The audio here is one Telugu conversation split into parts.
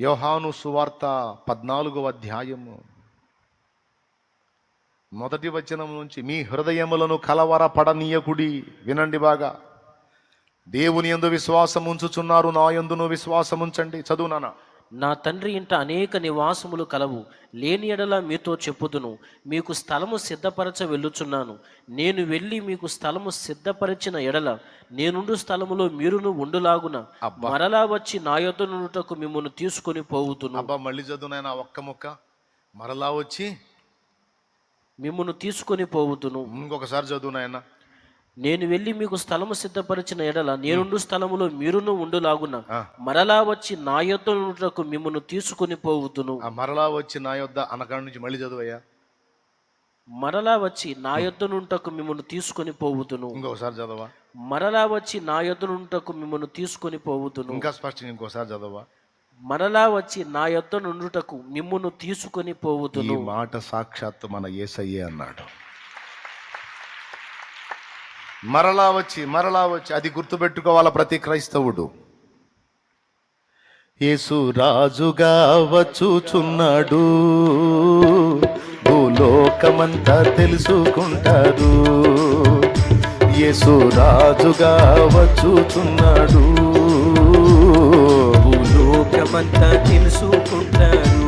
యోహాను సువార్త పద్నాలుగవ అధ్యాయము. మొదటి వచనం నుంచి మీ హృదయములను కలవరపడనీయకుడి వినండి బాగా. దేవుని యందు విశ్వాసం ఉంచుచున్నారు నా ఎందును విశ్వాసం ఉంచండి చదువు నా తండ్రి ఇంట అనేక నివాసములు కలవు. లేని ఎడల మీతో చెప్పుదును. మీకు స్థలము సిద్ధపరచ వెళ్ళుచున్నాను. నేను వెళ్ళి మీకు స్థలము సిద్ధపరిచిన ఎడల నేనుండు స్థలములో మీరును ఉండులాగున. మరలా వచ్చి నా యొద్ద నుండుటకు మిమ్మల్ని తీసుకొని పోవుతును అబ్బా మళ్ళీ ఒక్క ముక్క? మరలా వచ్చి? మిమ్మల్ని తీసుకొని పోవుతును ఇంకొకసారి చదువు నాయన నేను వెళ్ళి మీకు స్థలము సిద్ధపరిచిన ఎడల నేనుండు స్థలములో మీరును ఉండులాగున. మరలా వచ్చి నా యొద్ద నుండుటకు మిమ్మల్ని తీసుకొని పోవుతును మరలా వచ్చి నా యొద్ద అనకాడ నుంచి మళ్ళీ చదువయ్యా? మరలా వచ్చి నా యొద్ద నుంటకు మిమ్మల్ని తీసుకొని పోవుతును ఇంకొకసారి చదవా? మరలా వచ్చి నా యొద్ద నుంటకు మిమ్మల్ని తీసుకొని పోవుతును ఇంకా స్పష్టంగా ఇంకోసారి చదవా? మరలా వచ్చి నా యొద్ద నుండుటకు మిమ్మును తీసుకొని పోవుతును మాట సాక్షాత్తు మన ఏసయ్యే అన్నాడు. మరలా వచ్చి మరలా వచ్చి అది గుర్తుపెట్టుకోవాల ప్రతి క్రైస్తవుడు? యేసు రాజుగా వచ్చుచున్నాడు భూలోకమంతా తెలుసుకుంటారు యేసు రాజుగా వచ్చుచున్నాడు భూలోకమంతా తెలుసుకుంటారు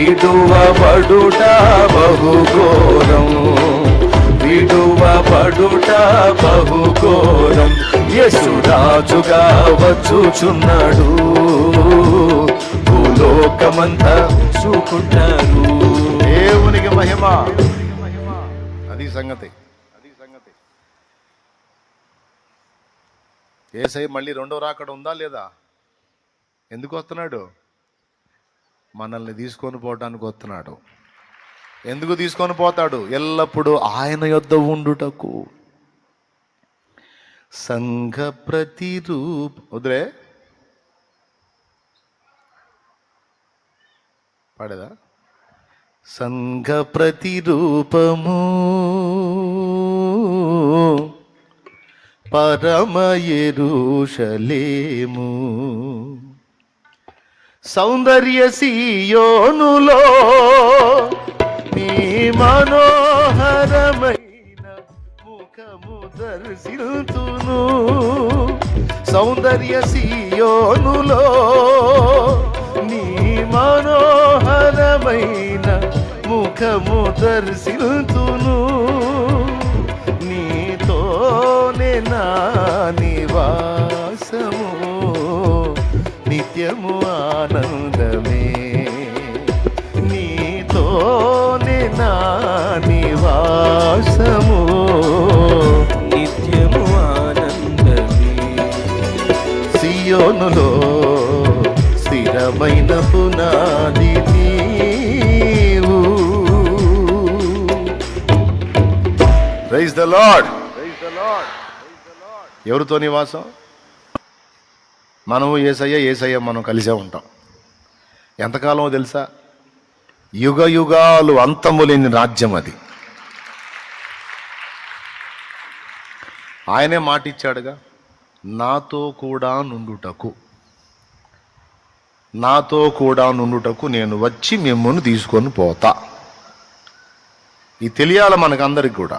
విడువబడుట బహుఘోరం. విడువబడుట బహుఘోరం. యశురాజుగా వచ్చుచున్నాడు. భూలోకమంతా చూకుంటారు దేవునికి మహిమ. అది సంగతి అది సంగతి. ఏసై మళ్ళీ రెండో రాకడ ఉందా లేదా? ఎందుకు వస్తున్నాడు? మనల్ని తీసుకొని పోవడానికి వస్తున్నాడు. ఎందుకు తీసుకొని పోతాడు? ఎల్లప్పుడూ ఆయన యొద్ద ఉండుటకు. సంఘ ప్రతిరూప్ వదిలే. పాడేదా? సంఘ ప్రతిరూపము పరమ ఎరుషలేము. సౌందర్య సీయోనులో నీ మనోహరమైన ముఖము దర్శించును. సౌందర్య సీయోనులో నీ మనోహరమైన ముఖము దర్శించును. నీతోనే నా నివాసము. నిత్యము ఆనందమే. నీతోనే నా నివాసము. నిత్యము ఆనందమే. సియోనులో స్థిరమైన పునాది నీవు. Praise the lord. ఎవరితో నివాసం? మనము ఏసయ్య ఏసయ్య మనం కలిసే ఉంటాం. ఎంతకాలమో తెలుసా? యుగ యుగాలు అంతము లేని రాజ్యం అది. ఆయనే మాట ఇచ్చాడుగా నాతో కూడా నుండుటకు నాతో కూడా నుండుటకు నేను వచ్చి మిమ్మల్ని తీసుకొని పోతా. ఇది తెలియాలి మనకందరికి కూడా.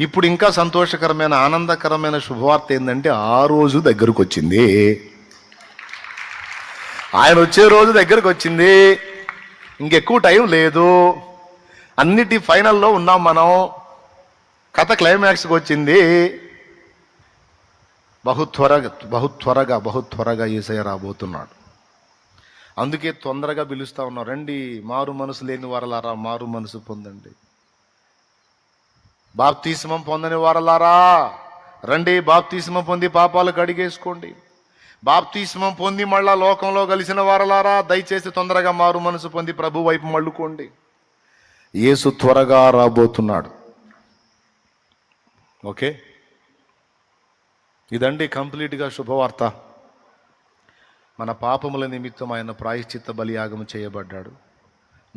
ఇప్పుడు ఇంకా సంతోషకరమైన ఆనందకరమైన శుభవార్త ఏంటంటే ఆ రోజు దగ్గరకు వచ్చింది ఆయన వచ్చే రోజు దగ్గరకు వచ్చింది ఇంకెక్కువ టైం లేదు. అన్నిటి ఫైనల్లో ఉన్నాం మనం. కథ క్లైమాక్స్కి వచ్చింది బహు త్వరగా బహు త్వరగా బహు త్వరగా ఈసయ రాబోతున్నాడు. అందుకే తొందరగా పిలుస్తా ఉన్నాం. రండి మారు మనసు లేని వారలారా మారు మనసు పొందండి. బాప్తీసమం పొందని వారలారా. రండి బాప్తీసమం పొంది పాపాలు కడిగేసుకోండి. బాప్తీసమం పొంది మళ్ళా లోకంలో కలిసిన వారలారా. దయచేసి తొందరగా మారు మనసు పొంది ప్రభు వైపు మళ్ళుకోండి. యేసు త్వరగా రాబోతున్నాడు. ఓకే? ఇదండి కంప్లీట్గా శుభవార్త. మన పాపముల నిమిత్తం ఆయన ప్రాయశ్చిత్త బలియాగం చేయబడ్డాడు.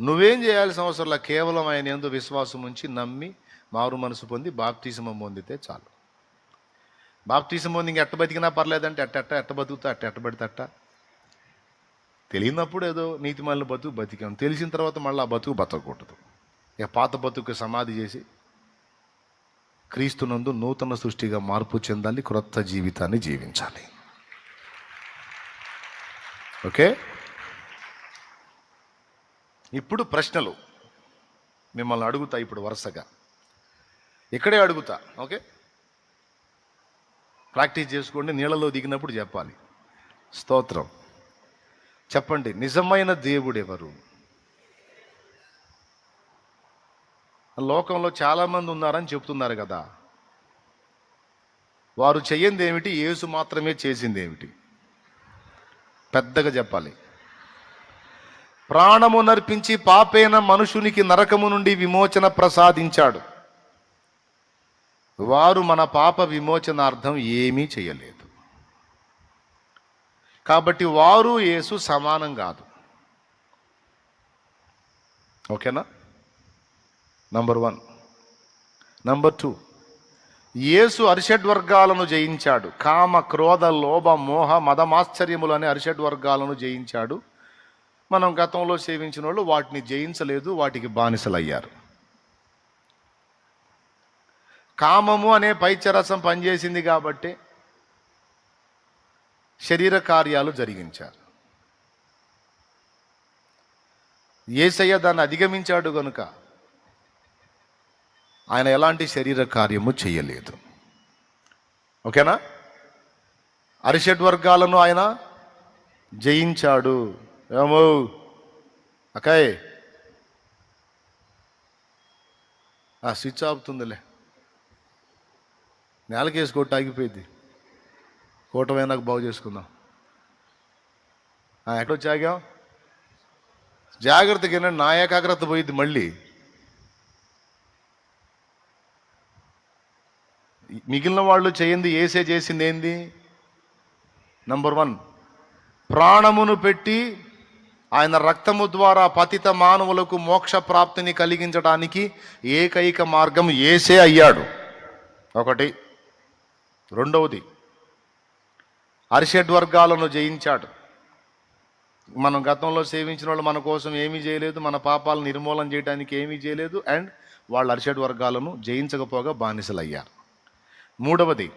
నువ్వేం చేయాల్సిన అవసరంలో కేవలం ఆయన ఎందు విశ్వాసం ఉంచి నమ్మి మారు మనసు పొంది బాప్తీసమం పొందితే చాలు. బాప్తీసం పొంది ఇంక ఎట్ట బతికినా పర్లేదంటే అట్ట ఎట్ట ఎట్ట బతుకుతా అట్ట ఎట్ట పడితే అట్ట. తెలియనప్పుడు ఏదో నీతి మళ్ళీ బతుకు బతికాం. తెలిసిన తర్వాత మళ్ళీ ఆ బతుకు బతకూడదు. ఇక పాత బతుకు సమాధి చేసి క్రీస్తునందు నూతన సృష్టిగా మార్పు చెందాలి క్రొత్త జీవితాన్ని జీవించాలి. ఓకే? ఇప్పుడు ప్రశ్నలు. మిమ్మల్ని అడుగుతా ఇప్పుడు వరుసగా. ఇక్కడే అడుగుతా ఓకే? ప్రాక్టీస్ చేసుకోండి నీళ్ళలో దిగినప్పుడు చెప్పాలి. స్తోత్రం. చెప్పండి నిజమైన దేవుడు ఎవరు లోకంలో చాలామంది ఉన్నారని చెప్తున్నారు కదా. వారు చెయ్యింది ఏమిటి యేసు మాత్రమే చేసింది ఏమిటి పెద్దగా చెప్పాలి. ప్రాణము నర్పించి పాపేన మనుషునికి నరకము నుండి విమోచన ప్రసాదించాడు. వారు మన పాప విమోచనార్థం ఏమీ చేయలేదు. కాబట్టి వారు యేసు సమానం కాదు. ఓకేనా? Number one number two Yesu అరిషడ్ వర్గాలను జయించాడు. కామ క్రోధ లోభ మోహ మదమాశ్చర్యములు అనే అరిషడ్ వర్గాలను జయించాడు. మనం గతంలో సేవించిన వాళ్ళు వాటిని జయించలేదు వాటికి బానిసలయ్యారు. కామము అనే పైచరసం పనిచేసింది కాబట్టి శరీర కార్యాలు జరిగించారు. ఏసయ్య దాన్ని అధిగమించాడు కనుక ఆయన ఎలాంటి శరీర కార్యము చేయలేదు. ఓకేనా? అరిషడ్ వర్గాలను ఆయన జయించాడు. ఏమో? అకాయ్ ఆ స్విచ్ ఆపుతుందిలే. నేలకేసి కొట్టి ఆగిపోయింది. కూటమే నాకు బాగు చేసుకుందాం. ఎక్కడొచ్చి ఆగాం? జాగ్రత్తగా వినండి, నా ఏకాగ్రత పోయింది మళ్ళీ. మిగిలిన వాళ్ళు చేయింది ఏసే చేసింది ఏంది? నంబర్ వన్ ప్రాణమును పెట్టి ఆయన రక్తము ద్వారా పతిత మానవులకు మోక్ష ప్రాప్తిని కలిగించడానికి ఏకైక మార్గం ఏసే అయ్యాడు. ఒకటి. రెండవది అరిషడ్ వర్గాలను జయించాడు. మనం గతంలో సేవించిన వాళ్ళు మన కోసం ఏమీ చేయలేదు మన పాపాలను నిర్మూలన చేయడానికి ఏమీ చేయలేదు అండ్ వాళ్ళు అరిషడ్ వర్గాలను జయించకపోగా బానిసలయ్యారు. మూడవది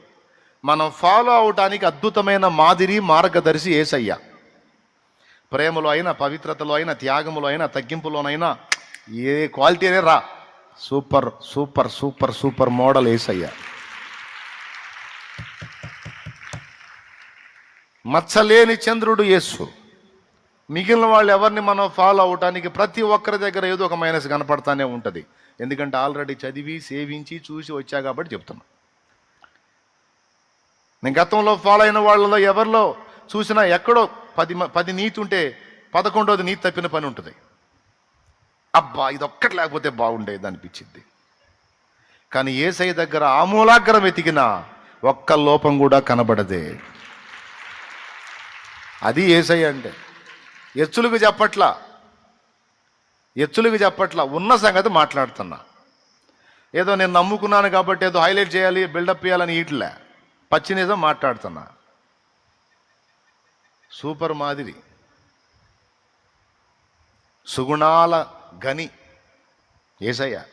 మనం ఫాలో అవటానికి అద్భుతమైన మాదిరి మార్గదర్శి ఏసయ్య. ప్రేమలో అయినా పవిత్రతలో అయినా త్యాగములో అయినా తగ్గింపులోనైనా ఏ క్వాలిటీనే రా. Super super super super model Yesayya. మచ్చలేని చంద్రుడు యేసు. మిగిలిన వాళ్ళు ఎవరిని మనం ఫాలో అవటానికి ప్రతి ఒక్కరి దగ్గర ఏదో ఒక మైనస్ కనపడతానే ఉంటుంది. ఎందుకంటే ఆల్రెడీ చదివి సేవించి చూసి వచ్చా కాబట్టి చెప్తున్నా. నేను గతంలో ఫాలో అయిన వాళ్ళలో ఎవరిలో చూసినా ఎక్కడో పది మ- పది నీతి ఉంటే పదకొండోది నీతి తప్పిన పని ఉంటుంది. అబ్బా ఇది ఒక్కటి లేకపోతే బాగుండేది అనిపించింది. కానీ ఏసై దగ్గర ఆమూలాగ్రం వెతికినా ఒక్క లోపం కూడా కనబడదే. అది ఏసయ్య అంటే. ఎచ్చులకు చెప్పట్లా. ఎచ్చులకు చెప్పట్లా. ఉన్న సంగతి మాట్లాడుతున్నా. ఏదో నేను నమ్ముకున్నాను కాబట్టి ఏదో హైలైట్ చేయాలి బిల్డప్ చేయాలని ఇట్లే పచ్చి నిజం మాట్లాడుతున్నా. సూపర్ మాదిరి. సుగుణాల గని. ఏసయ్య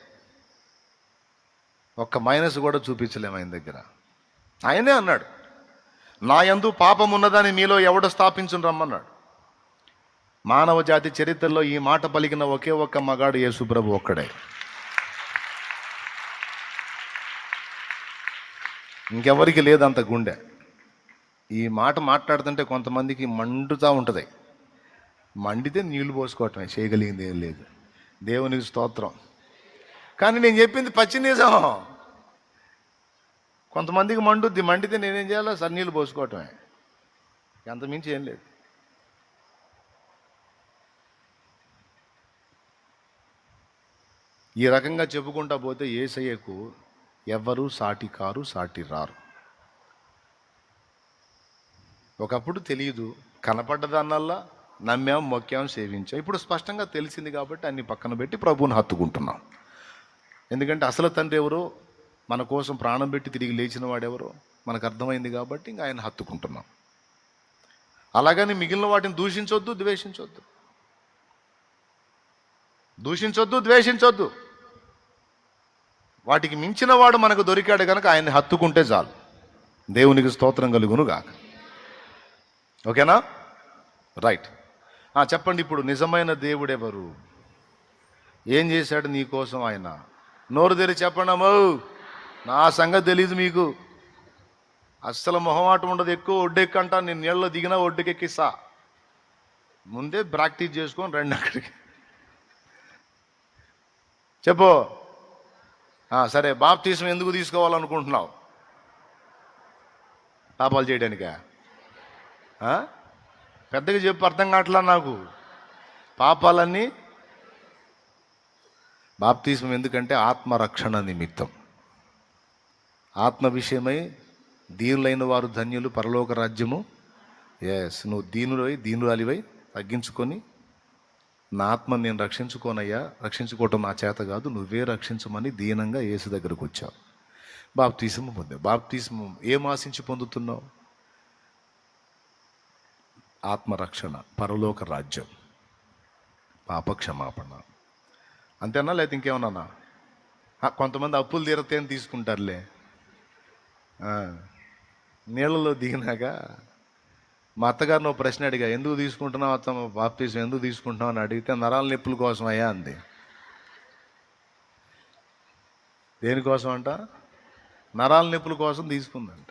ఒక్క మైనస్ కూడా చూపించలేము ఆయన దగ్గర. ఆయనే అన్నాడు. నా ఎందు పాపం ఉన్నదని మీలో ఎవడు స్థాపించుని రమ్మన్నాడు. మానవ జాతి చరిత్రలో ఈ మాట పలికిన ఒకే ఒక్క మగాడు యేసుప్రభు ఒక్కడే. ఇంకెవరికి లేదంత గుండె. ఈ మాట మాట్లాడుతుంటే కొంతమందికి మండుతూ ఉంటుంది. మండితే నీళ్ళు పోసుకోవటమే చేయగలిగింది ఏం లేదు. దేవునికి స్తోత్రం. కానీ నేను చెప్పింది పచ్చి నిజం. కొంతమందికి మండుద్ది మండితే నేనేం చేయాలో సన్నీళ్ళు పోసుకోవటమే. ఎంత మించి ఏం లేదు. ఈ రకంగా చెప్పుకుంటా పోతే ఏసయ్యకు ఎవ్వరూ సాటి కారు సాటి రారు. ఒకప్పుడు తెలియదు కనపడ్డదాన్నల్లా నమ్మాం మొక్కాం సేవించాం. ఇప్పుడు స్పష్టంగా తెలిసింది కాబట్టి అన్ని పక్కన పెట్టి ప్రభువుని హత్తుకుంటున్నాం. ఎందుకంటే అసలు తండ్రి ఎవరో? మన కోసం ప్రాణం పెట్టి తిరిగి లేచిన వాడెవరో? మనకు అర్థమైంది కాబట్టి ఇంకా ఆయన హత్తుకుంటున్నాం. అలాగని మిగిలిన వాటిని దూషించొద్దు ద్వేషించొద్దు. దూషించొద్దు ద్వేషించొద్దు. వాటికి మించిన వాడు మనకు దొరికాడు కనుక ఆయన్ని హత్తుకుంటే చాలు. దేవునికి స్తోత్రం కలుగును గాక. ఓకేనా? రైట్. ఆ, చెప్పండి ఇప్పుడు నిజమైన దేవుడెవరు? ఏం చేశాడు నీ కోసం ఆయన? నోరు తెరి చెప్పండి నా సంగతి తెలీదు మీకు. అస్సలు మొహమాటం ఉండదు. ఎక్కువ ఒడ్డెక్కంటా నేను నీళ్ళలో దిగినా ఒడ్డుకెక్కిస్తా. ముందే ప్రాక్టీస్ చేసుకొని రండి అక్కడికి. చెప్పు. సరే బాప్తీసం ఎందుకు తీసుకోవాలనుకుంటున్నావు? పాపాలు చేయడానికా? పెద్దగా చెప్పు అర్థం కావట్లా నాకు? పాపాలన్నీ? బాప్తీసం ఎందుకంటే ఆత్మరక్షణ నిమిత్తం. ఆత్మ విషయమై దీనులైన వారు ధన్యులు పరలోక రాజ్యము. ఎస్ నువ్వు దీనులై దీనురాలివై తగ్గించుకొని నా ఆత్మ నేను రక్షించుకోనయ్యా. రక్షించుకోవటం నా చేత కాదు నువ్వే రక్షించమని దీనంగా యేసు దగ్గరకు వచ్చావు. బాప్తీసము పొందావు. బాప్తీసము ఏం ఆశించి పొందుతున్నావు? ఆత్మరక్షణ పరలోక రాజ్యం. పాప క్షమాపణ అంతేనా? లేకపోతే ఇంకేమన్నా కొంతమంది అప్పులు తీరతే అని తీసుకుంటారులే. నీళ్ళలో దిగినాక మా అత్తగారు నువ్వు ప్రశ్న అడిగా ఎందుకు తీసుకుంటున్నావు అత్తమ్మ బాప్తీసం ఎందుకు తీసుకుంటున్నావు? అని అడిగితే నరాల నొప్పుల కోసం అయ్యా అంది. దేనికోసం అంట? నరాల నొప్పుల కోసం తీసుకుందంట.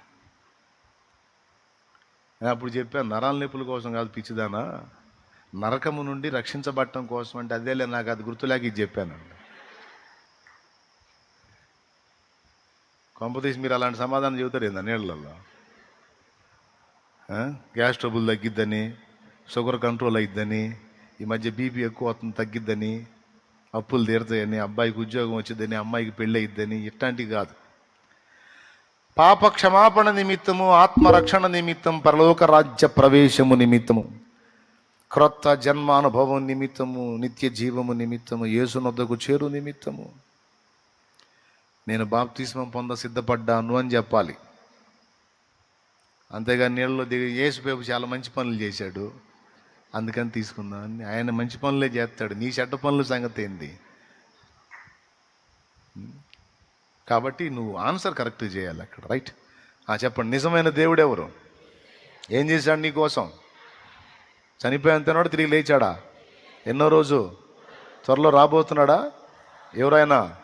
నేను అప్పుడు చెప్పాను నరాల నొప్పుల కోసం కాదు పిచ్చిదానా నరకము నుండి రక్షించబడటం కోసం అంటే అదేలే నాకు అది గుర్తులేక ఇది చెప్పానండి కొంపతీసి మీరు అలాంటి సమాధానం చెబుతారు ఏందా నీళ్ళల్లో? గ్యాస్ ట్రబుల్ తగ్గిద్దని షుగర్ కంట్రోల్ అయిద్దని ఈ మధ్య బీపీ ఎక్కువ అవుతుంది తగ్గిద్దని అప్పులు తీరుతాయని అబ్బాయికి ఉద్యోగం వచ్చిద్దని అమ్మాయికి పెళ్ళి అయిద్దని ఇట్లాంటివి కాదు. పాప క్షమాపణ నిమిత్తము ఆత్మరక్షణ నిమిత్తం పరలోక రాజ్య ప్రవేశము నిమిత్తము క్రొత్త జన్మానుభవం నిమిత్తము నిత్య జీవము నిమిత్తము యేసునొద్దకు చేరు నిమిత్తము. నేను బాప్తిస్మం పొంద సిద్ధపడ్డాను అని చెప్పాలి. అంతేగాని నీళ్ళలో దిగి యేసుపేపు చాలా మంచి పనులు చేశాడు. అందుకని తీసుకుందామని ఆయన మంచి పనులే చేస్తాడు. నీ చెడ్డ పనుల సంగతి ఏంది? కాబట్టి నువ్వు ఆన్సర్ కరెక్ట్ చేయాలి అక్కడ. రైట్? ఆ, చెప్పండి. నిజమైన దేవుడు ఎవరు? ఏం చేశాడు నీకోసం కోసం? తిరిగి లేచాడా? ఎన్నో రోజు? త్వరలో రాబోతున్నాడా? ఎవరైనా?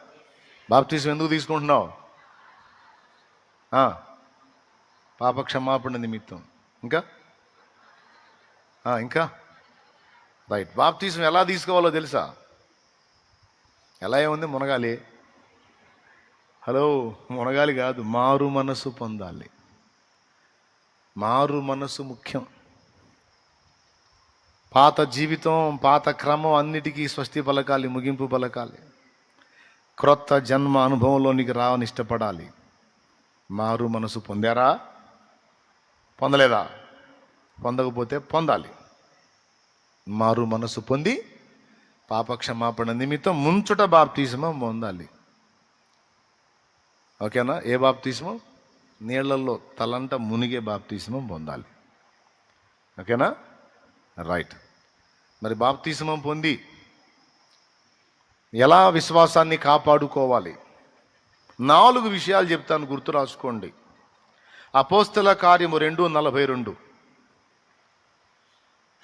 బాప్తీసం ఎందుకు తీసుకుంటున్నావు? పాప క్షమాపణ నిమిత్తం. ఇంకా? ఇంకా? రైట్. బాప్తీసం ఎలా తీసుకోవాలో తెలుసా? ఎలా ఏముంది? మునగాలి. హలో మునగాలి కాదు మారు మనసు పొందాలి. మారు మనసు ముఖ్యం. పాత జీవితం పాత క్రమం అన్నిటికీ స్వస్తి పలకాలి ముగింపు పలకాలి. క్రొత్త జన్మ అనుభవంలోనికి రావని ఇష్టపడాలి. మారు మనసు పొందారా? పొందలేదా? పొందకపోతే పొందాలి. మారు మనసు పొంది పాపక్షమాపణ నిమిత్తం ముంచుట బాప్తీసమం పొందాలి. ఓకేనా? ఏ బాప్తీసమం? నీళ్ళలో తలంట మునిగే బాప్తీసమం పొందాలి. ఓకేనా? రైట్. మరి బాప్తీసమం పొంది ఎలా విశ్వాసాన్ని కాపాడుకోవాలి? నాలుగు విషయాలు చెప్తాను గుర్తు రాసుకోండి. అపోస్తల కార్యము రెండు నలభై రెండు.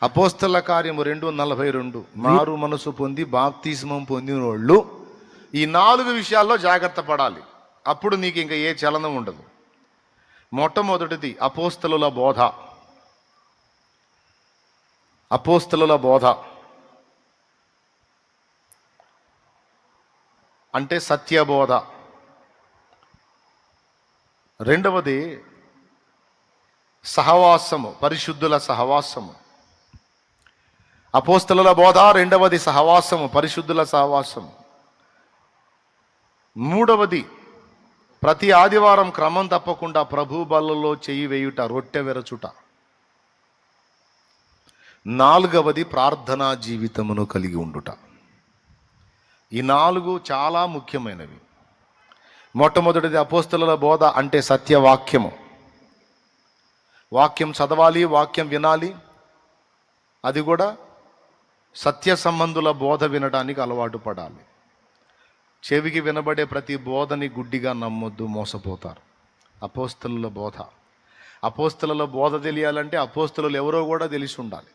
అపోస్తల కార్యము రెండు నలభై రెండు. మారు మనసు పొంది బాప్తిస్మం పొందిన వాళ్ళు ఈ నాలుగు విషయాల్లో జాగ్రత్త పడాలి. అప్పుడు నీకు ఇంకా ఏ చలనం ఉండదు. మొట్టమొదటిది అపోస్తలుల బోధ. అపోస్తలుల బోధ. అంటే సత్యబోధ. రెండవది సహవాసము పరిశుద్ధుల సహవాసము. అపోస్తల బోధ రెండవది సహవాసము పరిశుద్ధుల సహవాసము. మూడవది ప్రతి ఆదివారం క్రమం తప్పకుండా ప్రభు బలలో చేయి వేయుట రొట్టె వెరచుట. నాలుగవది ప్రార్థనా జీవితమును కలిగి ఉండుట. ఈ నాలుగు చాలా ముఖ్యమైనవి. మొట్టమొదటిది అపోస్తుల బోధ అంటే సత్యవాక్యము. వాక్యం చదవాలి వాక్యం వినాలి. అది కూడా సత్య సంబంధుల బోధ వినడానికి అలవాటు పడాలి. చెవికి వినబడే ప్రతి బోధని గుడ్డిగా నమ్మొద్దు మోసపోతారు. అపోస్తుల బోధ. అపోస్తుల బోధ తెలియాలంటే అపోస్తులు ఎవరో కూడా తెలిసి ఉండాలి.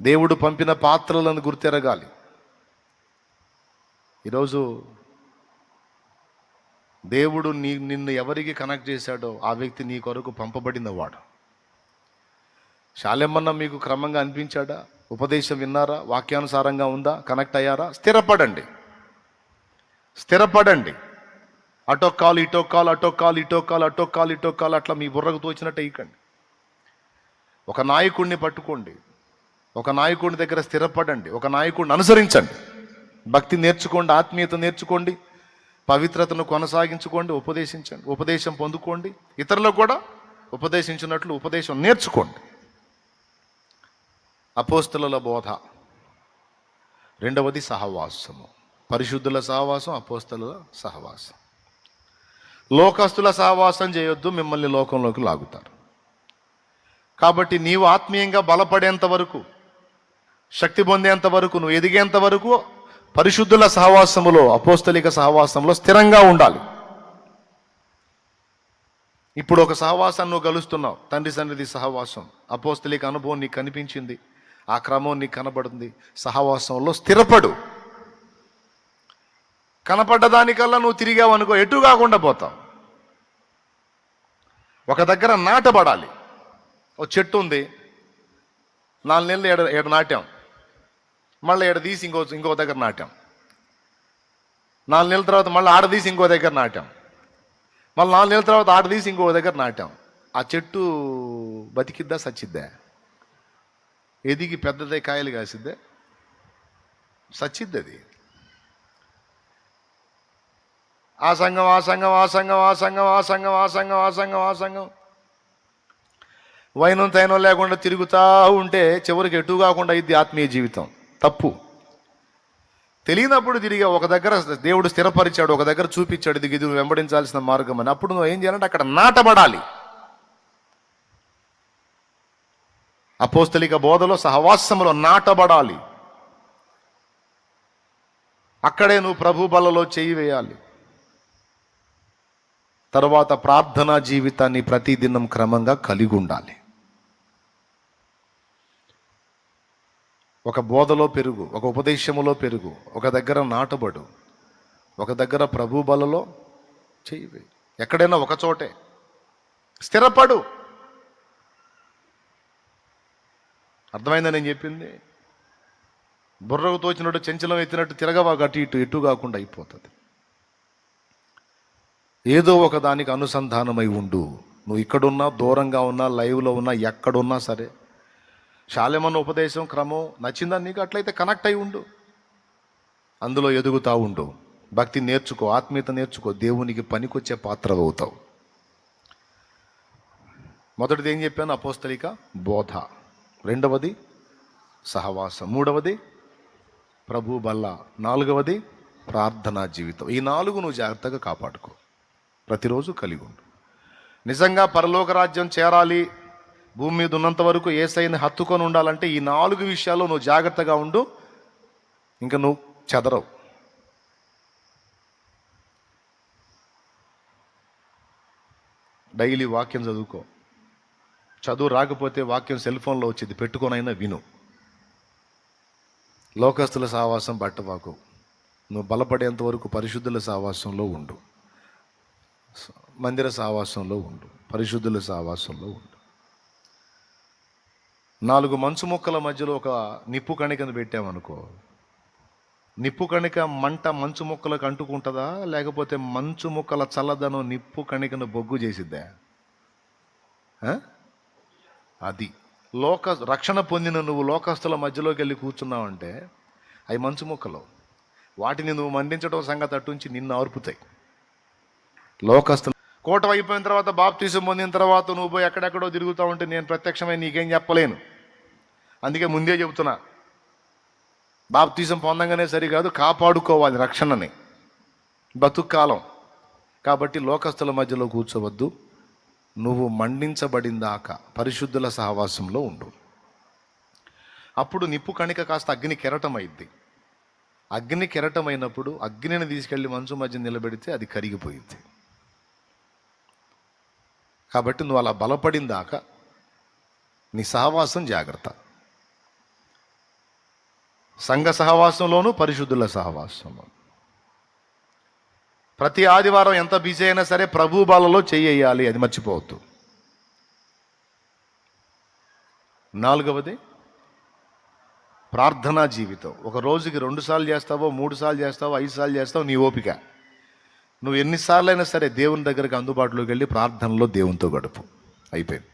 దేవుడు పంపిన పాత్రలను గుర్తెరగాలి. ఈరోజు దేవుడు నీ నిన్ను ఎవరికి కనెక్ట్ చేశాడో ఆ వ్యక్తి నీ కొరకు పంపబడిన వాడు. శాలెమ్మన్న మీకు క్రమంగా అనిపించాడా? ఉపదేశం విన్నారా? వాక్యానుసారంగా ఉందా? కనెక్ట్ అయ్యారా? స్థిరపడండి. స్థిరపడండి. అటో కాలు ఇటో కాలు అటో కాలు ఇటో కాలు అటో కాలు ఇటో కాలు అట్లా మీ బుర్రకు తోచినట్టు ఇయ్యకండి ఒక నాయకుడిని పట్టుకోండి. ఒక నాయకుడిని దగ్గర స్థిరపడండి. ఒక నాయకుడిని అనుసరించండి. భక్తి నేర్చుకోండి ఆత్మీయత నేర్చుకోండి పవిత్రతను కొనసాగించుకోండి ఉపదేశించండి ఉపదేశం పొందుకోండి ఇతరులకు కూడా ఉపదేశించినట్లు ఉపదేశం నేర్చుకోండి. అపోస్తుల బోధ. రెండవది సహవాసము. పరిశుద్ధుల సహవాసం అపోస్తలుల సహవాసం. లోకస్తుల సహవాసం చేయొద్దు మిమ్మల్ని లోకంలోకి లాగుతారు. కాబట్టి నీవు ఆత్మీయంగా బలపడేంత వరకు శక్తి పొందేంత వరకు నువ్వు ఎదిగేంత వరకు పరిశుద్ధుల సహవాసములో అపోస్తలిక సహవాసంలో స్థిరంగా ఉండాలి. ఇప్పుడు ఒక సహవాసాన్ని నువ్వు కలుస్తున్నావు తండ్రి సన్నిధి సహవాసం. అపోస్తలిక అనుభవం నీకు కనిపించింది. ఆ క్రమం నీకు కనబడుతుంది. సహవాసంలో స్థిరపడు. కనపడ్డదానికల్లా నువ్వు తిరిగావు అనుకో ఎటు కాకుండా పోతావు. ఒక దగ్గర నాటబడాలి. ఓ చెట్టు ఉంది. నాలుగు నెలలు ఏడ ఏడ నాటాం. మళ్ళీ ఇక్కడ తీసి ఇంకో ఇంకో దగ్గర నాటాం. నాలుగు నెలల తర్వాత మళ్ళీ ఆడ తీసి ఇంకో దగ్గర నాటాం. మళ్ళీ నాలుగు నెలల తర్వాత ఆడ తీసి ఇంకో దగ్గర నాటాం. ఆ చెట్టు బతికిద్దా సచ్చిద్దా? ఎదిగి పెద్దదే కాయలు కాసిద్దే? సచ్చిద్ది అది. ఆ సంఘం ఆ సంఘం ఆ సంఘం ఆ సంఘం ఆ సంఘం ఆ సంఘం ఆ సంఘం ఆ సంఘం. వైనం తైనం లేకుండా తిరుగుతూ ఉంటే చివరికి ఎటు కాకుండా ఇది ఆత్మీయ జీవితం. తప్పు. తెలియనప్పుడు తిరిగి ఒక దగ్గర దేవుడు స్థిరపరిచాడు ఒక దగ్గర చూపించాడు ఇది ఇది వెంబడించాల్సిన మార్గం అని. అప్పుడు నువ్వు ఏం చేయాలంటే అక్కడ నాటబడాలి. అపోస్తలిక బోధలో సహవాసములో నాటబడాలి. అక్కడే నువ్వు ప్రభు బలలో చేయి వేయాలి. తర్వాత ప్రార్థనా జీవితాన్ని ప్రతిదినం క్రమంగా కలిగి ఉండాలి. ఒక బోధలో పెరుగు ఒక ఉపదేశములో పెరుగు ఒక దగ్గర నాటబడు ఒక దగ్గర ప్రభు బలలో చేయి ఎక్కడైనా ఒక చోటే. స్థిరపడు. అర్థమైందా నేను చెప్పింది? బుర్రకు తోచినట్టు చెంచలం ఎత్తినట్టు తిరగవా అటు ఇటు ఇటు కాకుండా అయిపోతుంది. ఏదో ఒక దానికి అనుసంధానమై ఉండు. నువ్వు ఇక్కడున్నా దూరంగా ఉన్నా లైవ్లో ఉన్నా ఎక్కడున్నా సరే శాలెమన్న ఉపదేశం క్రమం నచ్చిందా? నీకు అట్లయితే కనెక్ట్ అయి ఉండు. అందులో ఎదుగుతా ఉండు. భక్తి నేర్చుకో ఆత్మీయత నేర్చుకో దేవునికి పనికొచ్చే పాత్ర అవుతావు మొదటిది ఏం చెప్పాను? అపోస్తలిక బోధ. రెండవది సహవాసం. మూడవది ప్రభు బల్ల నాలుగవది ప్రార్థనా జీవితం. ఈ నాలుగు నువ్వు జాగ్రత్తగా కాపాడుకో. ప్రతిరోజు కలిగి ఉండు. నిజంగా పరలోక రాజ్యం చేరాలి భూమి మీద ఉన్నంత వరకు ఏసైని హత్తుకొని ఉండాలంటే ఈ నాలుగు విషయాల్లో నువ్వు జాగ్రత్తగా ఉండు. ఇంకా నువ్వు చెదరవు. డైలీ వాక్యం చదువుకో. చదువు రాకపోతే వాక్యం సెల్ ఫోన్లో వచ్చింది పెట్టుకొనైనా విను. లోకస్తుల సావాసం బట్టవాకు. నువ్వు బలపడేంత వరకు పరిశుద్ధుల సావాసంలో ఉండు. మందిర సహవాసంలో ఉండు. పరిశుద్ధుల సహవాసంలో ఉండు. నాలుగు మంచు మొక్కల మధ్యలో ఒక నిప్పు కణికను పెట్టామనుకో నిప్పు కణిక మంట మంచు మొక్కలకు అంటుకుంటుందా? లేకపోతే మంచు మొక్కల చల్లదనం నిప్పు కణికను బొగ్గు చేసిద్దా? అది. లోక రక్షణ పొందిన నువ్వు లోకస్తుల మధ్యలోకి వెళ్ళి కూర్చున్నావంటే అవి మంచు మొక్కలు. వాటిని నువ్వు మండించడం సంగతి అట్టుంచి నిన్ను ఆర్పుతాయి. లోకస్తులు కోట అయిపోయిన తర్వాత బాప్తీసం పొందిన తర్వాత నువ్వు పోయి ఎక్కడెక్కడో తిరుగుతూ ఉంటే నేను ప్రత్యక్షమై నీకేం చెప్పలేను. అందుకే ముందే చెబుతున్నా. బాప్తీసం పొందంగానే సరికాదు కాపాడుకోవాలి రక్షణని. బతుక్కాలం కాబట్టి లోకస్తుల మధ్యలో కూర్చోవద్దు. నువ్వు మండించబడిందాక పరిశుద్ధుల సహవాసంలో ఉండు. అప్పుడు నిప్పు కణిక కాస్త అగ్ని కెరటం అగ్ని కెరటమైనప్పుడు అగ్నిని తీసుకెళ్ళి మంచు మధ్య నిలబెడితే అది కరిగిపోయింది కాబట్టి నువ్వు అలా బలపడిందాక నీ సహవాసం జాగ్రత్త. సంఘ సహవాసంలోను పరిశుద్ధుల సహవాసంలో ప్రతి ఆదివారం ఎంత బిజీ అయినా సరే ప్రభు బాలలో చెయ్యాలి అది మర్చిపోవద్దు. నాలుగవది ప్రార్థనా జీవితం. ఒక రోజుకి రెండు సార్లు చేస్తావో మూడు సార్లు చేస్తావో ఐదు సార్లు చేస్తావో నీ ఓపిక. నువ్వు ఎన్నిసార్లు అయినా సరే దేవుని దగ్గరికి అందుబాటులోకి వెళ్ళి ప్రార్థనలో దేవునితో గడుపు. అయిపోయింది.